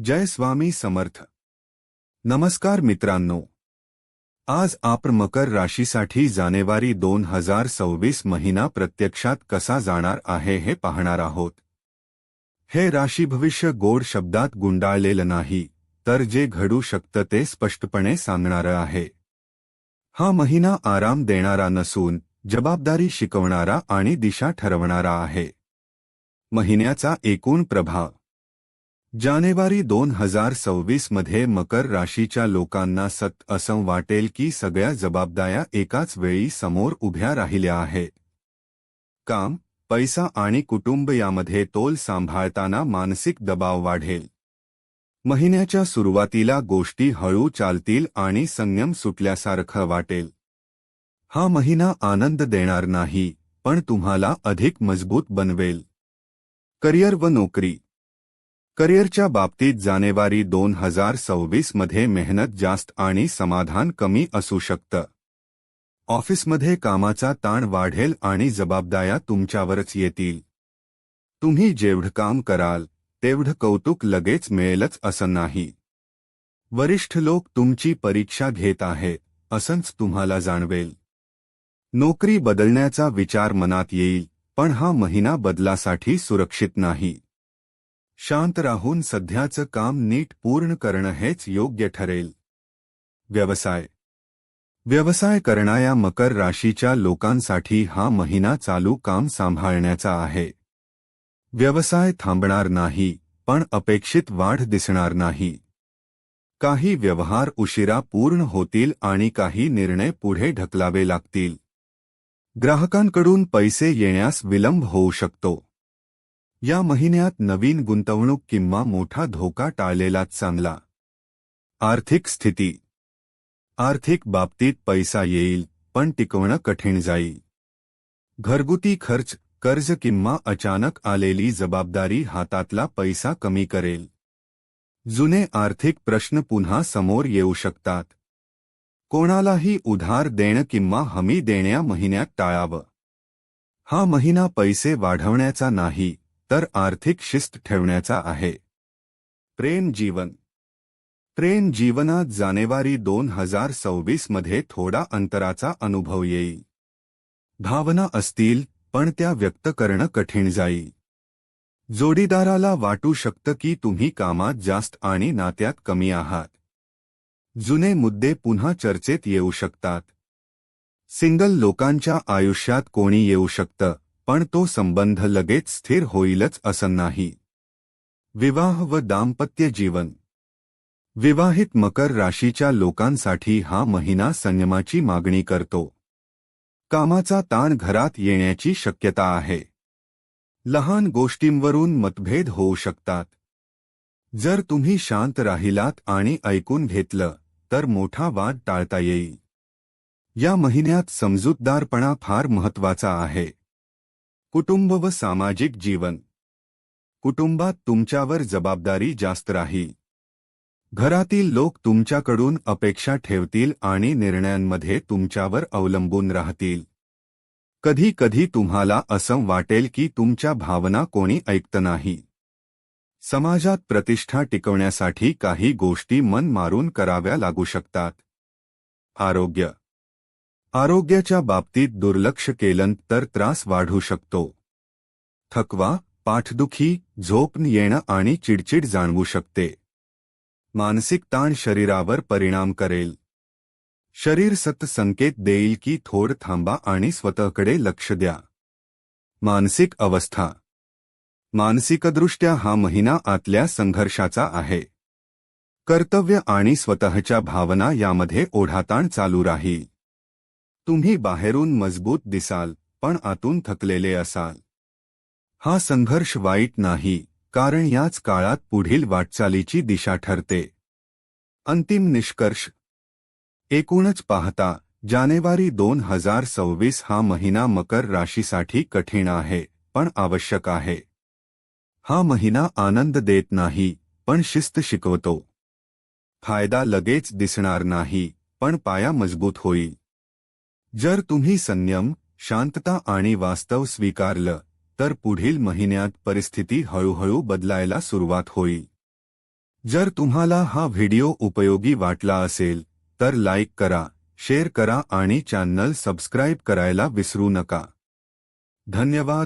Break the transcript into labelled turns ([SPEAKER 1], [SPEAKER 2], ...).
[SPEAKER 1] जय स्वामी समर्थ. नमस्कार मित्रांनो. आज आपण मकर राशीसाठी जानेवारी दोन हजार सव्वीस महिना प्रत्यक्षात कसा जाणार आहे हे पाहणार आहोत. हे राशी भविष्य गोड शब्दात गुंडाळलेलं नाही तर जे घडू शकतं ते स्पष्टपणे सांगणारं आहे. हा महिना आराम देणारा नसून जबाबदारी शिकवणारा आणि दिशा ठरवणारा आहे. महिन्याचा एकूण प्रभाव जानेवारी दोन हजार सव्वीसमध्ये मकर राशीच्या लोकांना सत असं वाटेल की सगळ्या जबाबदाऱ्या एकाच वेळी समोर उभ्या राहिल्या आहेत काम पैसा आणि कुटुंब यामध्ये तोल सांभाळताना मानसिक दबाव वाढेल. महिन्याच्या सुरुवातीला गोष्टी हळू चालतील आणि संयम सुटल्यासारखं वाटेल. हा महिना आनंद देणार नाही पण तुम्हाला अधिक मजबूत बनवेल. करिअर व नोकरी. करिअरच्या बाबतीत जानेवारी दोन हजार सव्वीसमध्ये मेहनत जास्त आणि समाधान कमी असू शकतं. ऑफिसमध्ये कामाचा ताण वाढेल आणि जबाबदाऱ्या तुमच्यावरच येतील. तुम्ही जेवढं काम कराल तेवढं कौतुक लगेच मिळेलच असं नाही. वरिष्ठ लोक तुमची परीक्षा घेत आहे असंच तुम्हाला जाणवेल. नोकरी बदलण्याचा विचार मनात येईल पण हा महिना बदलासाठी सुरक्षित नाही. शांत राहून सध्याचं काम नीट पूर्ण करणं हेच योग्य ठरेल. व्यवसाय. व्यवसाय करणाऱ्या मकर राशीच्या लोकांसाठी हा महिना चालू काम सांभाळण्याचा आहे. व्यवसाय थांबणार नाही पण अपेक्षित वाढ दिसणार नाही. काही व्यवहार उशिरा पूर्ण होतील आणि काही निर्णय पुढे ढकलावे लागतील. ग्राहकांकडून पैसे येण्यास विलंब होऊ शकतो. या महिन्यात नवीन गुंतवणूक किंवा मोठा धोका टाळलेलाच चांगला. आर्थिक स्थिती. आर्थिक बाबतीत पैसा येईल पण टिकवणं कठीण जाईल. घरगुती खर्च कर्ज किंवा अचानक आलेली जबाबदारी हातातला पैसा कमी करेल. जुने आर्थिक प्रश्न पुन्हा समोर येऊ शकतात. कोणालाही उधार देणं किंवा हमी देण्या महिन्यात टाळावं. हा महिना पैसे वाढवण्याचा नाही. तर आर्थिक शिस्त ठेवण्याचा आहे. प्रेम जीवन. प्रेम जीवनात जानेवारी दोन हजार सव्वीसमध्ये थोडा अंतराचा अनुभव येईल. भावना असतील पण त्या व्यक्त करणं कठीण जाई जोडीदाराला वाटू शकतं की तुम्ही कामात जास्त आणि नात्यात कमी आहात. जुने मुद्दे पुन्हा चर्चेत येऊ शकतात. सिंगल लोकांच्या आयुष्यात कोणी येऊ शकतं. पण तो संबंध लगेच स्थिर होईलच असं नाही. विवाह व दाम्पत्य जीवन. विवाहित मकर राशीच्या लोकांसाठी हा महिना संयमाची मागणी करतो. कामाचा ताण घरात येण्याची शक्यता आहे. लहान गोष्टींवरून मतभेद होऊ शकतात. जर तुम्ही शांत राहिलात आणि ऐकून घेतलं तर मोठा वाद टाळता येईल. या महिन्यात समजूतदारपणा फार महत्त्वाचा आहे. कुटुंब व सामाजिक जीवन. कुटुंबात तुमच्यावर जबाबदारी जास्त राहील घरातील लोक तुमच्याकडून अपेक्षा ठेवतील आणि निर्णयांमध्ये तुमच्यावर अवलंबून राहतील. कधी कधी तुम्हाला असं वाटेल की तुमच्या भावना कोणी ऐकत नाही. समाजात प्रतिष्ठा टिकवण्यासाठी काही गोष्टी मन मारून कराव्या लागू शकतात. आरोग्य आरोग्याच्या बाबतीत दुर्लक्ष केलं तर त्रास वाढू शकतो. थकवा पाठदुखी झोप येणं आणि चिडचिड जाणवू शकते. मानसिक ताण शरीरावर परिणाम करेल. शरीर सत संकेत देईल की थोड थांबा आणि स्वतःकडे लक्ष द्या. मानसिक अवस्था. मानसिकदृष्ट्या हा महिना आतल्या संघर्षाचा आहे. कर्तव्य आणि स्वतःच्या भावना यामध्ये ओढाताण चालू राहील. तुम्ही बाहेरून मजबूत दिसाल पण आतून थकलेले असाल. हा संघर्ष वाईट नाही कारण याच काळात पुढील वाटचालीची दिशा ठरते. अंतिम निष्कर्ष. एकूणच पाहता जानेवारी दोन हजार सव्वीस हा महिना मकर राशीसाठी कठीण आहे पण आवश्यक आहे. हा महिना आनंद देत नाही पण शिस्त शिकवतो. फायदा लगेच दिसणार नाही पण पाया मजबूत होईल. जर तुम्ही संयम शांतता आणि वास्तव स्वीकारलं तर पुढील महिन्यात परिस्थिती हळूहळू बदलायला सुरुवात होईल. जर तुम्हाला हा व्हिडिओ उपयोगी वाटला असेल तर लाईक करा शेअर करा आणि चॅनल सबस्क्राईब करायला विसरू नका. धन्यवाद.